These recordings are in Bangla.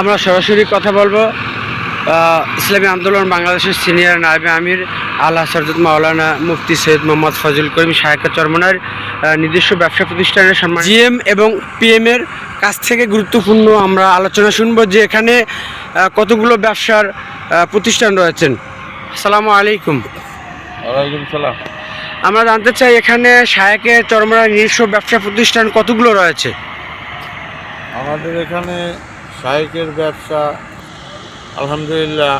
আমরা সরাসরি কথা বলব। ইসলামী আন্দোলন বাংলাদেশের সিনিয়র নায়বে আমির আল্লাহ সরজত মাওলানা মুফতি সৈয়দ মোহাম্মদ ফজল করিম শাহেকা চরমনার নিজস্ব ব্যবসা প্রতিষ্ঠানের সম্মান জিএম এবং পিএম এর কাছ থেকে গুরুত্বপূর্ণ আমরা আলোচনা শুনব যে এখানে কতগুলো ব্যবসার প্রতিষ্ঠান রয়েছেন। আসসালামু আলাইকুম। ওয়ালাইকুম সালাম। আমরা জানতে চাই এখানে শায়েকের চরমনার নিজস্ব ব্যবসা প্রতিষ্ঠান কতগুলো রয়েছে? আমাদের এখানে শাহেকের ব্যবসা, আলহামদুলিল্লাহ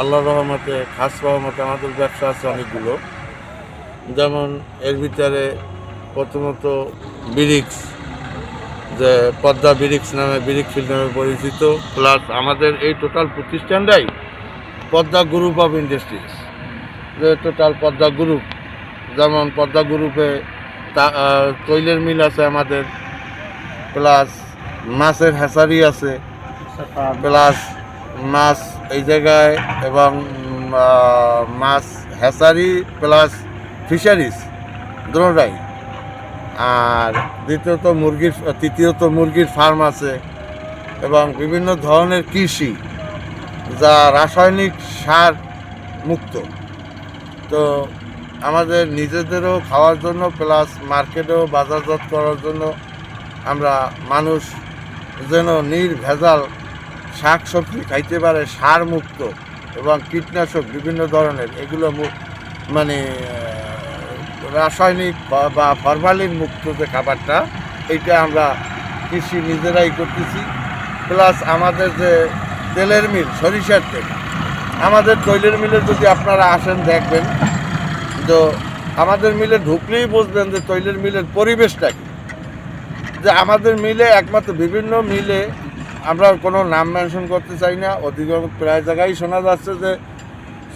আল্লাহ রহমতে, খাস রহমতে আমাদের ব্যবসা আছে অনেকগুলো। যেমন এর ভিতরে প্রথমত বিরিক্স যে পদ্মা বিরিক্স নামে বিরিক্স ফিল্ড নামে পরিচিত। প্লাস আমাদের এই টোটাল প্রতিষ্ঠানটাই পদ্মা গ্রুপ অফ ইন্ডাস্ট্রিজ যে টোটাল পদ্মা গ্রুপ যেমন পদ্মা গ্রুপে তৈলের মিল আছে আমাদের। প্লাস মাছের হ্যাচারি আছে। প্লাস মাছ এই জায়গায় এবং মাছ হ্যাচারি প্লাস ফিশারিজ দুটাই আর দ্বিতীয়ত মুরগির, তৃতীয়ত মুরগির ফার্ম আছে এবং বিভিন্ন ধরনের কৃষি যা রাসায়নিক সার মুক্ত। তো আমাদের নিজেদেরও খাওয়ার জন্য প্লাস মার্কেটেও বাজারজাত করার জন্য আমরা মানুষ যেন নির্ভেজাল শাক সবজি খাইতে পারে সার মুক্ত এবং কীটনাশক বিভিন্ন ধরনের। এগুলো মানে রাসায়নিক বা ফরমালিন মুক্ত যে খাবারটা, এইটা আমরা কৃষি নিজেরাই করতেছি। প্লাস আমাদের যে তেলের মিল, সরিষার তেল, আমাদের তৈলের মিলে যদি আপনারা আসেন দেখবেন, তো আমাদের মিলে ঢুকলেই বুঝবেন যে তৈলের মিলের পরিবেশটা কি। যে আমাদের মিলে একমাত্র বিভিন্ন মিলে আমরা কোনো নাম মেনশন করতে চাই না। অধিকাংশ প্রায় জায়গায় শোনা যাচ্ছে যে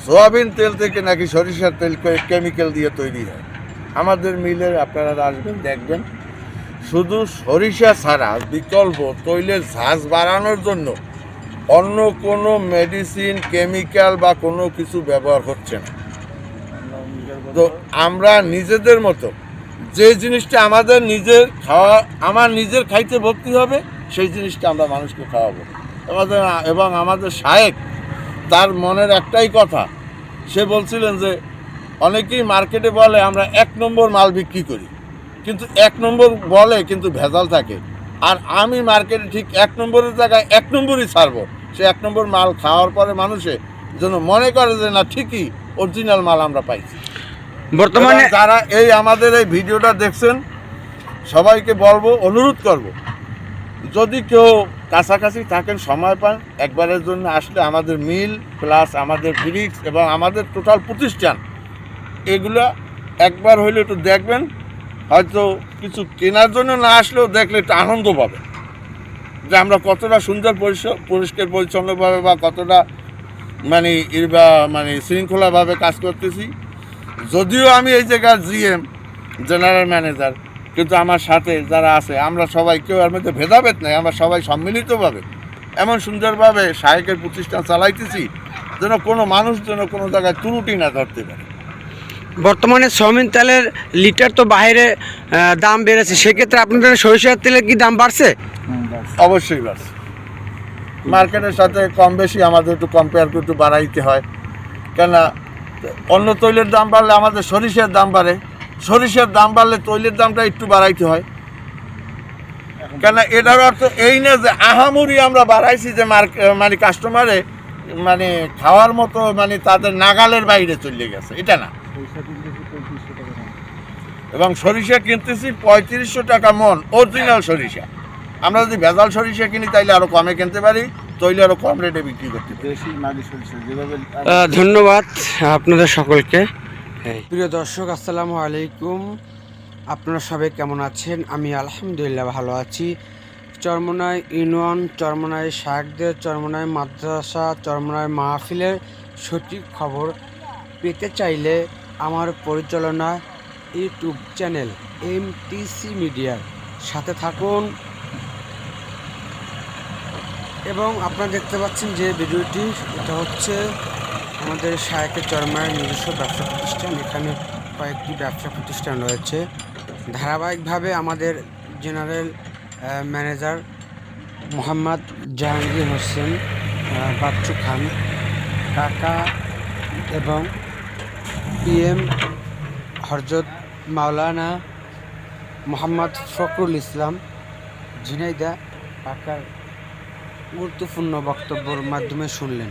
সোয়াবিন তেল থেকে নাকি সরিষার তেল কেমিক্যাল দিয়ে তৈরি হয়। আমাদের মিলে আপনারা আসবেন, দেখবেন। শুধু সরিষা ছাড়া বিকল্প তৈলের ঝাঁজ বাড়ানোর জন্য অন্য কোনো মেডিসিন কেমিক্যাল বা কোনো কিছু ব্যবহার হচ্ছে না। তো আমরা নিজেদের মতো যে জিনিসটা আমাদের নিজের খাওয়া আমার নিজের খাইতে ভক্তি হবে সেই জিনিসটা আমরা মানুষকে খাওয়াবো। আমাদের এবং আমাদের শায়েক তার মনের একটাই কথা সে বলছিলেন যে অনেকেই মার্কেটে বলে আমরা এক নম্বর মাল বিক্রি করি। কিন্তু এক নম্বর বলে কিন্তু ভেজাল থাকে। আর আমি মার্কেটে ঠিক এক নম্বরের জায়গায় এক নম্বরই ছাড়বো। সে এক নম্বর মাল খাওয়ার পরে মানুষে যেন মনে করে যে না ঠিকই অরিজিনাল মাল আমরা পাইছি। বর্তমানে যারা এই আমাদের এই ভিডিওটা দেখছেন সবাইকে বলব অনুরোধ করব যদি কেউ কাছাকাছি থাকেন, সময় পান, একবারের জন্য আসলে আমাদের মিল প্লাস আমাদের ব্রিক্স এবং আমাদের টোটাল প্রতিষ্ঠান, এগুলো একবার হইলে একটু দেখবেন। হয়তো কিছু কেনার জন্য না আসলেও দেখলে একটু আনন্দ পাবে যে আমরা কতটা সুন্দর পরিষ্কার পরিচ্ছন্নভাবে বা কতটা মানে বা মানে শৃঙ্খলাভাবে কাজ করতেছি। যদিও আমি এই জায়গার জিএম জেনারেল ম্যানেজার কিন্তু আমার সাথে যারা আছে আমরা সবাই কেউ এর মধ্যে ভেদাভেদ নেই আমরা সবাই সম্মিলিতভাবে এমন সুন্দরভাবে সাহেকের প্রতিষ্ঠান চালাইতেছি যেন কোনো মানুষ যেন কোনো জায়গায় ত্রুটি না ধরতে পারে। বর্তমানে সয়াবিন তেলের লিটার তো বাইরে দাম বেড়েছে সেক্ষেত্রে আপনাদের সরিষার তেলের কি দাম বাড়ছে? অবশ্যই বাড়ছে। মার্কেটের সাথে কম বেশি আমাদের একটু কম্পেয়ার করে একটু বাড়াইতে হয়। কেননা অন্য তৈলের দাম বাড়লে আমাদের সরিষার দাম বাড়ে। সরিষার দাম বাড়লে তৈলের দামটা একটু বাড়াইতে হয়। কেন এটার অর্থ এই না যে আহামুরি আমরা বাড়াইছি যে মানে কাস্টমারে মানে খাওয়ার মতো মানে তাদের নাগালের বাইরে চলে গেছে। এটা না। এবং সরিষা কিনতেছি পঁয়ত্রিশশো টাকা মন অরিজিনাল সরিষা। আমরা যদি ভেজাল সরিষা কিনি তাইলে আরও কমে কিনতে পারি তৈলে আরও কম রেটে বিক্রি করতে পারি। ধন্যবাদ আপনাদের সকলকে। প্রিয় দর্শক, আসসালামু আলাইকুম। আপনারা সবাই কেমন আছেন? আমি আলহামদুলিল্লাহ ভালো আছি। চরমনাই ইউনিয়ন, চরমনাই শাকদের চরমনাই মাদ্রাসা, চরমনাই মাহফিলের সঠিক খবর পেতে চাইলে আমার পরিচালনা ইউটিউব চ্যানেল এম টিসি মিডিয়ার সাথে থাকুন। এবং আপনারা দেখতে পাচ্ছেন যে ভিডিওটি, এটা হচ্ছে আমাদের শায়কের চরমায়ের নিজস্ব ব্যবসা প্রতিষ্ঠান। এখানে কয়েকটি ব্যবসা প্রতিষ্ঠান রয়েছে। ধারাবাহিকভাবে আমাদের জেনারেল ম্যানেজার মোহাম্মদ জাহাঙ্গীর হোসেন বাচ্চু খান, কাকা এবং পিএম হরজত, মাওলানা মোহাম্মদ ফখরুল ইসলাম ঝিনাইদা কাকার গুরুত্বপূর্ণ বক্তব্যর মাধ্যমে শুনলেন।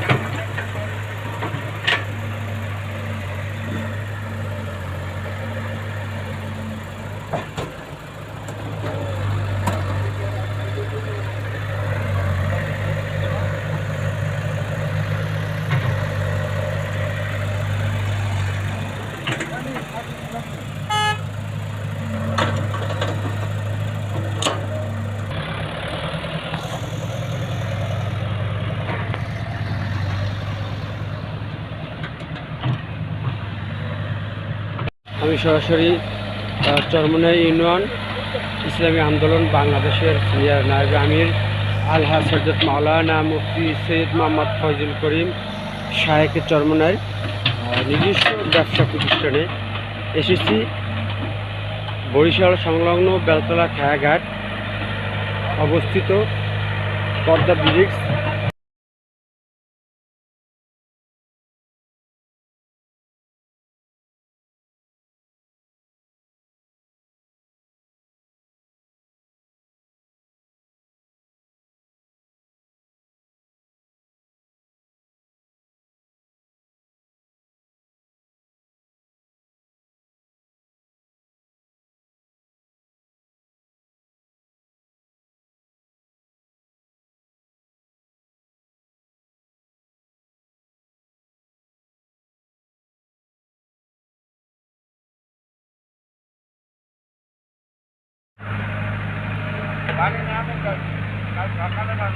আমি সরাসরি আহ, চরমনাই ইউনিয়ন ইসলামী আন্দোলন বাংলাদেশের সিনিয়র নায়ব আমির আলহা সৈয়দ মাওলানা মুফতি সৈয়দ মোহাম্মদ ফয়জুল করিম শাহেকের চরমনার নিজস্ব ব্যবসা প্রতিষ্ঠানে এসেছি। বরিশাল সংলগ্ন বেলতলা খায়াঘাট অবস্থিত Padma bricks Bang, namin ka. Kakalan lang.